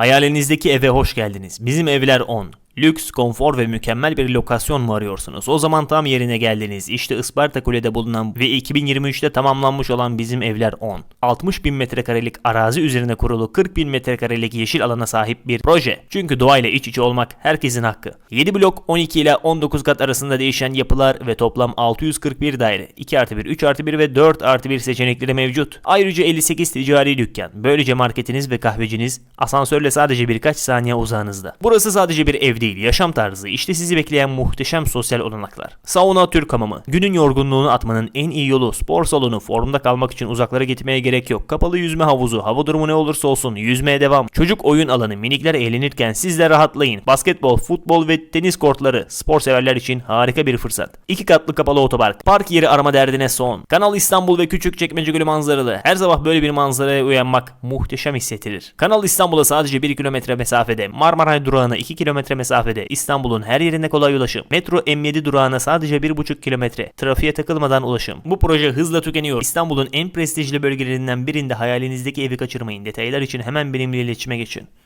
Hayalinizdeki eve hoş geldiniz. Bizim evler 10. Lüks, konfor ve mükemmel bir lokasyon mu arıyorsunuz? O zaman tam yerine geldiniz. İşte Isparta Kule'de bulunan ve 2023'te tamamlanmış olan bizim evler 10. 60 bin metrekarelik arazi üzerine kurulu 40 bin metrekarelik yeşil alana sahip bir proje. Çünkü doğayla iç içe olmak herkesin hakkı. 7 blok 12 ile 19 kat arasında değişen yapılar ve toplam 641 daire. 2 artı 1, 3 artı 1 ve 4 artı 1 seçenekleri mevcut. Ayrıca 58 ticari dükkan. Böylece marketiniz ve kahveciniz asansörle sadece birkaç saniye uzağınızda. Burası sadece bir ev değil, yaşam tarzı. İşte sizi bekleyen muhteşem sosyal olanaklar. Sauna Türk hamamı. Günün yorgunluğunu atmanın en iyi yolu spor salonu. Formda kalmak için uzaklara gitmeye gerek yok. Kapalı yüzme havuzu. Hava durumu ne olursa olsun yüzmeye devam. Çocuk oyun alanı. Minikler eğlenirken siz de rahatlayın. Basketbol, futbol ve tenis kortları. Spor severler için harika bir fırsat. İki katlı kapalı otopark. Park yeri arama derdine son. Kanal İstanbul ve Küçükçekmece Gölü manzaralı. Her sabah böyle bir manzaraya uyanmak muhteşem hissettirir. Kanal İstanbul'a sadece 1 kilometre mesafede. Marmaray durağına 2 kilometre mesafede. İstanbul'un her yerine kolay ulaşım. Metro M7 durağına sadece 1,5 kilometre. Trafiğe takılmadan ulaşım. Bu proje hızla tükeniyor. İstanbul'un en prestijli bölgelerinden birinde hayalinizdeki evi kaçırmayın. Detaylar için hemen benimle iletişime geçin.